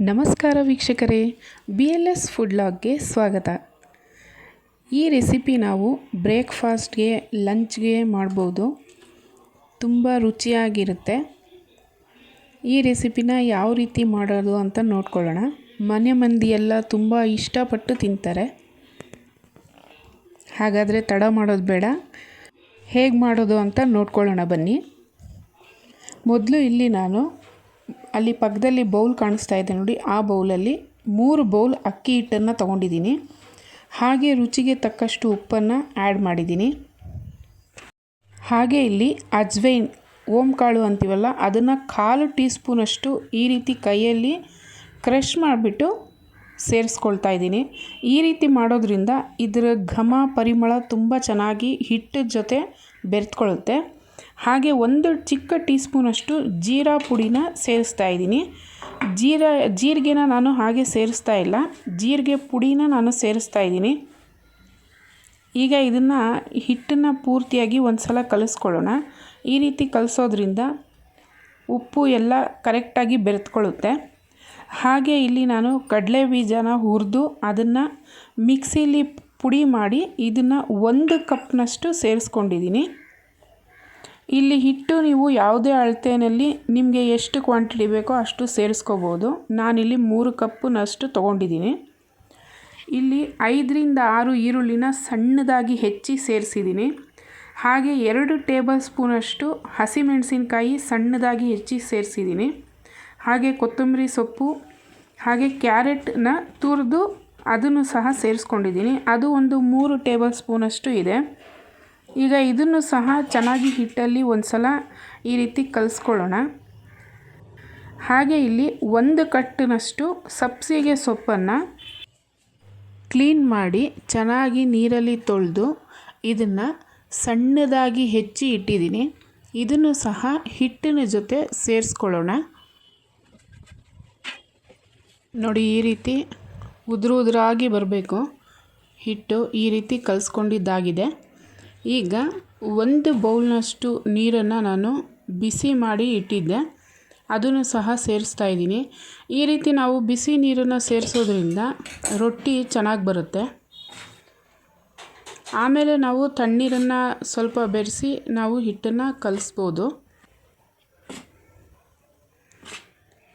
ನಮಸ್ಕಾರ ವೀಕ್ಷಕರೇ B L S food ಲಾಗ್ಗೆ ಸ್ವಾಗತ. ಈ ರೆಸಿಪಿ ನಾವು ಬ್ರೇಕ್ಫಾಸ್ಟ್ಗೆ, ಲಂಚ್ಗೆ ಮಾಡ್ಬೋದು. ತುಂಬ ರುಚಿಯಾಗಿರುತ್ತೆ. ಈ ರೆಸಿಪಿನ ಯಾವ ರೀತಿ ಮಾಡೋದು ಅಂತ ನೋಡ್ಕೊಳ್ಳೋಣ. ಮನೆ ಮಂದಿ ಎಲ್ಲ ತುಂಬ ಇಷ್ಟಪಟ್ಟು ತಿಂತಾರೆ. ಹಾಗಾದರೆ ತಡ ಮಾಡೋದು ಬೇಡ. ಹೇಗೆ ಮಾಡೋದು ಅಂತ ನೋಡ್ಕೊಳ್ಳೋಣ ಬನ್ನಿ. ಮೊದಲು ಇಲ್ಲಿ ನಾನು ಅಲ್ಲಿ ಪಕ್ಕದಲ್ಲಿ ಬೌಲ್ ಕಾಣಿಸ್ತಾ ಇದೆ ನೋಡಿ. ಆ ಬೌಲಲ್ಲಿ ಮೂರು ಬೌಲ್ ಅಕ್ಕಿ ಹಿಟ್ಟನ್ನು ತೊಗೊಂಡಿದ್ದೀನಿ. ಹಾಗೆ ರುಚಿಗೆ ತಕ್ಕಷ್ಟು ಉಪ್ಪನ್ನು ಆ್ಯಡ್ ಮಾಡಿದ್ದೀನಿ. ಹಾಗೆ ಇಲ್ಲಿ ಅಜ್ವೈನ್ ಓಮ್ ಕಾಳು ಅಂತೀವಲ್ಲ, ಅದನ್ನು ಕಾಲು ಟೀ ಸ್ಪೂನಷ್ಟು ಈ ರೀತಿ ಕೈಯಲ್ಲಿ ಕ್ರಷ್ ಮಾಡಿಬಿಟ್ಟು ಸೇರಿಸ್ಕೊಳ್ತಾ ಇದ್ದೀನಿ. ಈ ರೀತಿ ಮಾಡೋದ್ರಿಂದ ಇದರ ಘಮ, ಪರಿಮಳ ತುಂಬ ಚೆನ್ನಾಗಿ ಹಿಟ್ಟ ಜೊತೆ ಬೆರೆತ್ಕೊಳ್ಳುತ್ತೆ. ಹಾಗೆ ಒಂದು ಚಿಕ್ಕ ಟೀ ಸ್ಪೂನಷ್ಟು ಜೀರಾ ಪುಡಿನ ಸೇರಿಸ್ತಾ ಇದ್ದೀನಿ. ಜೀರಾ, ಜೀರಿಗೆನ ನಾನು ಹಾಗೆ ಸೇರಿಸ್ತಾ ಇಲ್ಲ. ಜೀರಿಗೆ ಪುಡಿನ ನಾನು ಸೇರಿಸ್ತಾ ಇದ್ದೀನಿ. ಈಗ ಇದನ್ನು ಹಿಟ್ಟನ್ನು ಪೂರ್ತಿಯಾಗಿ ಒಂದು ಸಲ ಕಲಿಸ್ಕೊಳ್ಳೋಣ. ಈ ರೀತಿ ಕಲಿಸೋದ್ರಿಂದ ಉಪ್ಪು ಎಲ್ಲ ಕರೆಕ್ಟಾಗಿ ಬೆರೆತ್ಕೊಳ್ಳುತ್ತೆ. ಹಾಗೆ ಇಲ್ಲಿ ನಾನು ಕಡಲೆ ಬೀಜನ ಹುರಿದು ಅದನ್ನು ಮಿಕ್ಸಿಲಿ ಪುಡಿ ಮಾಡಿ ಇದನ್ನು ಒಂದು ಕಪ್ನಷ್ಟು ಸೇರಿಸ್ಕೊಂಡಿದ್ದೀನಿ. ಇಲ್ಲಿ ಹಿಟ್ಟು ನೀವು ಯಾವುದೇ ಅಳತೆಯಲ್ಲಿ ನಿಮಗೆ ಎಷ್ಟು ಕ್ವಾಂಟಿಟಿ ಬೇಕೋ ಅಷ್ಟು ಸೇರಿಸ್ಕೋಬೋದು. ನಾನಿಲ್ಲಿ ಮೂರು ಕಪ್ಪನಷ್ಟು ತೊಗೊಂಡಿದ್ದೀನಿ. ಇಲ್ಲಿ ಐದರಿಂದ ಆರು ಈರುಳ್ಳಿನ ಸಣ್ಣದಾಗಿ ಹೆಚ್ಚಿ ಸೇರಿಸಿದ್ದೀನಿ. ಹಾಗೆ ಎರಡು ಟೇಬಲ್ ಸ್ಪೂನಷ್ಟು ಹಸಿಮೆಣಸಿನ್ಕಾಯಿ ಸಣ್ಣದಾಗಿ ಹೆಚ್ಚಿ ಸೇರಿಸಿದ್ದೀನಿ. ಹಾಗೆ ಕೊತ್ತಂಬರಿ ಸೊಪ್ಪು, ಹಾಗೆ ಕ್ಯಾರೆಟ್ನ ತುರಿದು ಅದನ್ನು ಸಹ ಸೇರಿಸ್ಕೊಂಡಿದ್ದೀನಿ. ಅದು ಒಂದು ಮೂರು ಟೇಬಲ್ ಸ್ಪೂನಷ್ಟು ಇದೆ. ಈಗ ಇದನ್ನು ಸಹ ಚೆನ್ನಾಗಿ ಹಿಟ್ಟಲ್ಲಿ ಒಂದು ಸಲ ಈ ರೀತಿ ಕಲಿಸ್ಕೊಳ್ಳೋಣ. ಹಾಗೆ ಇಲ್ಲಿ ಒಂದು ಕಟ್ಟಿನಷ್ಟು ಸಬ್ಸಿಗೆ ಸೊಪ್ಪನ್ನು ಕ್ಲೀನ್ ಮಾಡಿ ಚೆನ್ನಾಗಿ ನೀರಲ್ಲಿ ತೊಳೆದು ಇದನ್ನು ಸಣ್ಣದಾಗಿ ಹೆಚ್ಚಿ ಇಟ್ಟಿದ್ದೀನಿ. ಇದನ್ನು ಸಹ ಹಿಟ್ಟಿನ ಜೊತೆ ಸೇರಿಸ್ಕೊಳ್ಳೋಣ. ನೋಡಿ ಈ ರೀತಿ ಉದುರು ಉದುರಾಗಿ ಬರಬೇಕು. ಹಿಟ್ಟು ಈ ರೀತಿ ಕಲಿಸ್ಕೊಂಡಿದ್ದಾಗಿದೆ. ಈಗ ಒಂದು ಬೌಲ್ನಷ್ಟು ನೀರನ್ನು ನಾನು ಬಿಸಿ ಮಾಡಿ ಇಟ್ಟಿದ್ದೆ. ಅದನ್ನು ಸಹ ಸೇರಿಸ್ತಾ ಇದ್ದೀನಿ. ಈ ರೀತಿ ನಾವು ಬಿಸಿ ನೀರನ್ನು ಸೇರಿಸೋದ್ರಿಂದ ರೊಟ್ಟಿ ಚೆನ್ನಾಗಿ ಬರುತ್ತೆ. ಆಮೇಲೆ ನಾವು ತಣ್ಣೀರನ್ನು ಸ್ವಲ್ಪ ಬೆರೆಸಿ ನಾವು ಹಿಟ್ಟನ್ನು ಕಲಿಸ್ಬೋದು.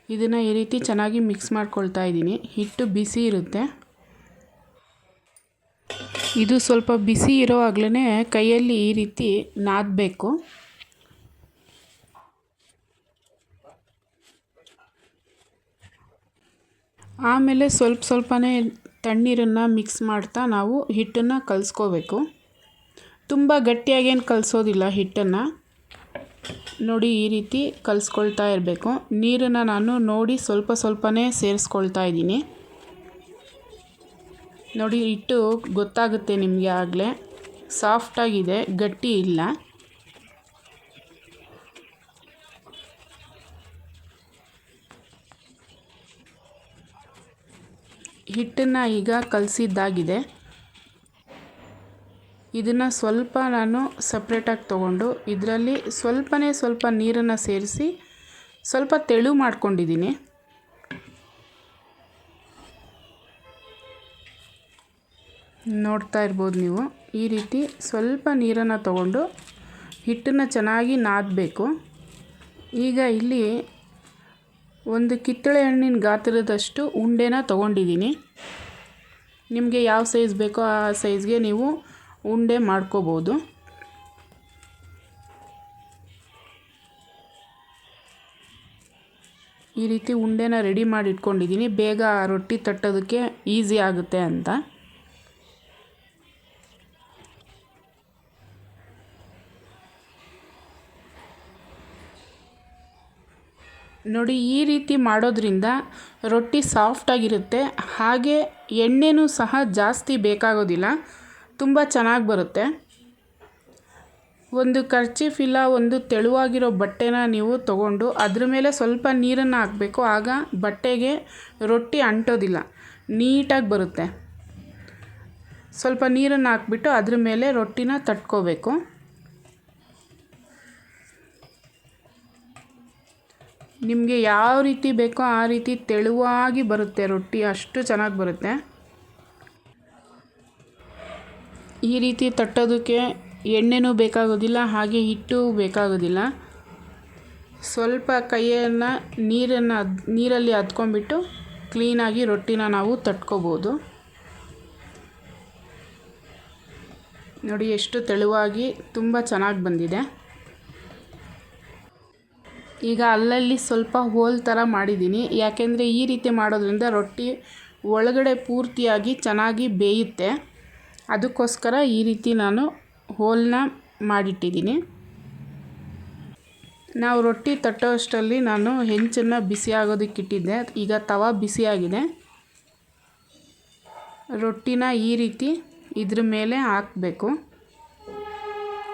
ಇದನ್ನು ಈ ರೀತಿ ಚೆನ್ನಾಗಿ ಮಿಕ್ಸ್ ಮಾಡ್ಕೊಳ್ತಾ ಇದ್ದೀನಿ. ಹಿಟ್ಟು ಬಿಸಿ ಇರುತ್ತೆ. ಇದು ಸ್ವಲ್ಪ ಬಿಸಿ ಇರೋವಾಗ್ಲೇ ಕೈಯಲ್ಲಿ ಈ ರೀತಿ ನಾದಬೇಕು. ಆಮೇಲೆ ಸ್ವಲ್ಪ ಸ್ವಲ್ಪನೇ ತಣ್ಣೀರನ್ನು ಮಿಕ್ಸ್ ಮಾಡ್ತಾ ನಾವು ಹಿಟ್ಟನ್ನು ಕಲಿಸ್ಕೋಬೇಕು. ತುಂಬ ಗಟ್ಟಿಯಾಗೇನು ಕಲಿಸೋದಿಲ್ಲ ಹಿಟ್ಟನ್ನು. ನೋಡಿ ಈ ರೀತಿ ಕಲಿಸ್ಕೊಳ್ತಾ ಇರಬೇಕು. ನೀರನ್ನು ನಾನು ನೋಡಿ ಸ್ವಲ್ಪ ಸ್ವಲ್ಪನೇ ಸೇರಿಸ್ಕೊಳ್ತಾ ಇದ್ದೀನಿ. ನೋಡಿ, ಹಿಟ್ಟು ಗೊತ್ತಾಗುತ್ತೆ ನಿಮಗೆ ಆಗಲೇ. ಸಾಫ್ಟಾಗಿದೆ ಗಟ್ಟಿ ಇಲ್ಲ. ಹಿಟ್ಟನ್ನು ಈಗ ಕಲಸಿದ್ದಾಗಿದೆ. ಇದನ್ನು ಸ್ವಲ್ಪ ನಾನು ಸಪ್ರೇಟಾಗಿ ತೊಗೊಂಡು, ಇದರಲ್ಲಿ ಸ್ವಲ್ಪನೇ ಸ್ವಲ್ಪ ನೀರನ್ನು ಸೇರಿಸಿ ಸ್ವಲ್ಪ ತೆಳು ಮಾಡ್ಕೊಂಡಿದ್ದೀನಿ. ನೋಡ್ತಾ ಇರ್ಬೋದು ನೀವು. ಈ ರೀತಿ ಸ್ವಲ್ಪ ನೀರನ್ನು ತಗೊಂಡು ಹಿಟ್ಟನ್ನು ಚೆನ್ನಾಗಿ ನಾದಬೇಕು. ಈಗ ಇಲ್ಲಿ ಒಂದು ಕಿತ್ತಳೆ ಹಣ್ಣಿನ ಗಾತ್ರದಷ್ಟು ಉಂಡೆನ ತೊಗೊಂಡಿದ್ದೀನಿ. ನಿಮಗೆ ಯಾವ ಸೈಜ್ ಬೇಕೋ ಆ ಸೈಜ್ಗೆ ನೀವು ಉಂಡೆ ಮಾಡ್ಕೋಬೋದು. ಈ ರೀತಿ ಉಂಡೆನ ರೆಡಿ ಮಾಡಿ ಇಟ್ಕೊಂಡಿದ್ದೀನಿ ಬೇಗ ರೊಟ್ಟಿ ತಟ್ಟೋದಕ್ಕೆ ಈಸಿ ಆಗುತ್ತೆ ಅಂತ. ನೋಡಿ, ಈ ರೀತಿ ಮಾಡೋದ್ರಿಂದ ರೊಟ್ಟಿ ಸಾಫ್ಟಾಗಿರುತ್ತೆ ಹಾಗೆ ಎಣ್ಣೆನೂ ಸಹ ಜಾಸ್ತಿ ಬೇಕಾಗೋದಿಲ್ಲ. ತುಂಬ ಚೆನ್ನಾಗಿ ಬರುತ್ತೆ. ಒಂದು ಕರ್ಚೀಫ್ ಇಲ್ಲ, ಒಂದು ತೆಳುವಾಗಿರೋ ಬಟ್ಟೆನ ನೀವು ತಗೊಂಡು ಅದ್ರ ಮೇಲೆ ಸ್ವಲ್ಪ ನೀರನ್ನು ಹಾಕಬೇಕು. ಆಗ ಬಟ್ಟೆಗೆ ರೊಟ್ಟಿ ಅಂಟೋದಿಲ್ಲ. ನೀಟಾಗಿ ಬರುತ್ತೆ. ಸ್ವಲ್ಪ ನೀರನ್ನು ಹಾಕ್ಬಿಟ್ಟು ಅದ್ರ ಮೇಲೆ ರೊಟ್ಟಿನ ತಟ್ಕೋಬೇಕು. ನಿಮಗೆ ಯಾವ ರೀತಿ ಬೇಕೋ ಆ ರೀತಿ ತೆಳುವಾಗಿ ಬರುತ್ತೆ ರೊಟ್ಟಿ. ಅಷ್ಟು ಚೆನ್ನಾಗಿ ಬರುತ್ತೆ. ಈ ರೀತಿ ತಟ್ಟೋದಕ್ಕೆ ಎಣ್ಣೆನೂ ಬೇಕಾಗೋದಿಲ್ಲ, ಹಾಗೆ ಹಿಟ್ಟು ಬೇಕಾಗೋದಿಲ್ಲ. ಸ್ವಲ್ಪ ಕೈಯನ್ನು, ನೀರನ್ನು ಅದ್, ನೀರಲ್ಲಿ ಅದ್ಕೊಂಬಿಟ್ಟು ಕ್ಲೀನಾಗಿ ರೊಟ್ಟಿನ ನಾವು ತಟ್ಕೋಬೋದು. ನೋಡಿ, ಎಷ್ಟು ತೆಳುವಾಗಿ, ತುಂಬ ಚೆನ್ನಾಗಿ ಬಂದಿದೆ. ಈಗ ಅಲ್ಲಲ್ಲಿ ಸ್ವಲ್ಪ ಹೋಲ್ ಥರ ಮಾಡಿದ್ದೀನಿ. ಯಾಕೆಂದರೆ ಈ ರೀತಿ ಮಾಡೋದ್ರಿಂದ ರೊಟ್ಟಿ ಒಳಗಡೆ ಪೂರ್ತಿಯಾಗಿ ಚೆನ್ನಾಗಿ ಬೇಯುತ್ತೆ. ಅದಕ್ಕೋಸ್ಕರ ಈ ರೀತಿ ನಾನು ಹೋಲನ್ನ ಮಾಡಿಟ್ಟಿದ್ದೀನಿ. ನಾವು ರೊಟ್ಟಿ ತಟ್ಟೋಷ್ಟರಲ್ಲಿ ನಾನು ಹೆಂಚನ್ನು ಬಿಸಿ ಆಗೋದಕ್ಕಿಟ್ಟಿದ್ದೆ ಈಗ ತವ ಬಿಸಿಯಾಗಿದೆ ರೊಟ್ಟಿನ ಈ ರೀತಿ ಇದ್ರ ಮೇಲೆ ಹಾಕಬೇಕು.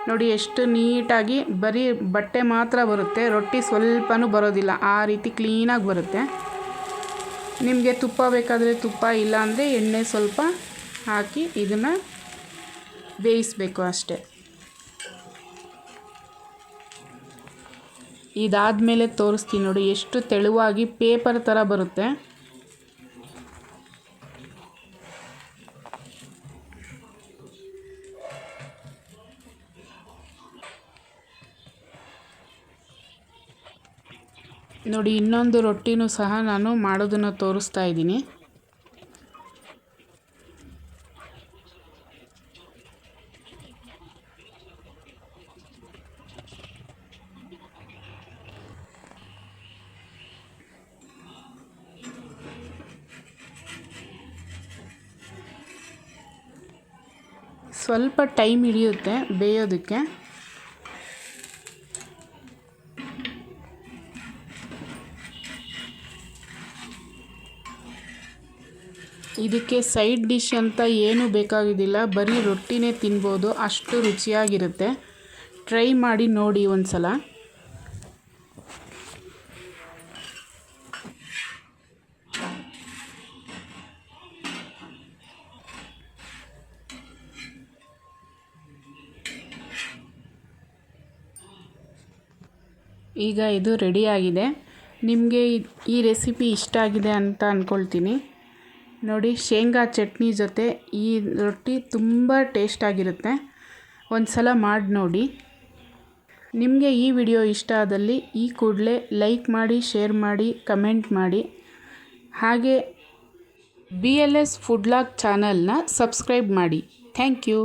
ನೋಡಿ, ಎಷ್ಟು ನೀಟಾಗಿ ಬರೀ ಬಟ್ಟೆ ಮಾತ್ರ ಬರುತ್ತೆ. ರೊಟ್ಟಿ ಸ್ವಲ್ಪನೂ ಬರೋದಿಲ್ಲ. ಆ ರೀತಿ ಕ್ಲೀನಾಗಿ ಬರುತ್ತೆ. ನಿಮಗೆ ತುಪ್ಪ ಬೇಕಾದರೆ ತುಪ್ಪ ಇಲ್ಲಾಂದರೆ ಎಣ್ಣೆ ಸ್ವಲ್ಪ ಹಾಕಿ ಇದನ್ನು ಬೇಯಿಸಬೇಕು ಅಷ್ಟೇ. ಇದಾದಮೇಲೆ ತೋರಿಸ್ತೀನಿ ನೋಡಿ, ಎಷ್ಟು ತೆಳುವಾಗಿ ಪೇಪರ್ ಥರ ಬರುತ್ತೆ. ನೋಡಿ ಇನ್ನೊಂದು ರೊಟ್ಟಿನೂ ಸಹ ನಾನು ಮಾಡೋದನ್ನು ತೋರಿಸ್ತಾ ಇದ್ದೀನಿ. ಸ್ವಲ್ಪ ಟೈಮ್ ಹಿಡಿಯುತ್ತೆ ಬೇಯೋದಕ್ಕೆ. ಇದಕ್ಕೆ ಸೈಡ್ ಡಿಶ್ ಅಂತ ಏನೂ ಬೇಕಾಗಿದ್ದಿಲ್ಲ. ಬರೀ ರೊಟ್ಟಿನೇ ತಿನ್ಬೋದು. ಅಷ್ಟು ರುಚಿಯಾಗಿರುತ್ತೆ. ಟ್ರೈ ಮಾಡಿ ನೋಡಿ ಒಂದು ಸಲ ಈಗ ಇದು ರೆಡಿಯಾಗಿದೆ ನಿಮಗೆ ಈ ರೆಸಿಪಿ ಇಷ್ಟ ಆಗಿದೆ ಅಂತ ಅಂದ್ಕೊಳ್ತೀನಿ ನೋಡಿ, ಶೇಂಗಾ ಚಟ್ನಿ ಜೊತೆ ಈ ರೊಟ್ಟಿ ತುಂಬ ಟೇಸ್ಟಾಗಿರುತ್ತೆ ಒಂದು ಸಲ ಮಾಡಿ ನೋಡಿ. ನಿಮಗೆ ಈ ವಿಡಿಯೋ ಇಷ್ಟ ಆದಲ್ಲಿ ಈ ಕೂಡಲೇ ಲೈಕ್ ಮಾಡಿ ಶೇರ್ ಮಾಡಿ ಕಮೆಂಟ್ ಮಾಡಿ. ಹಾಗೆ B L S food log ಚಾನಲ್ನ ಸಬ್ಸ್ಕ್ರೈಬ್ ಮಾಡಿ. Thank you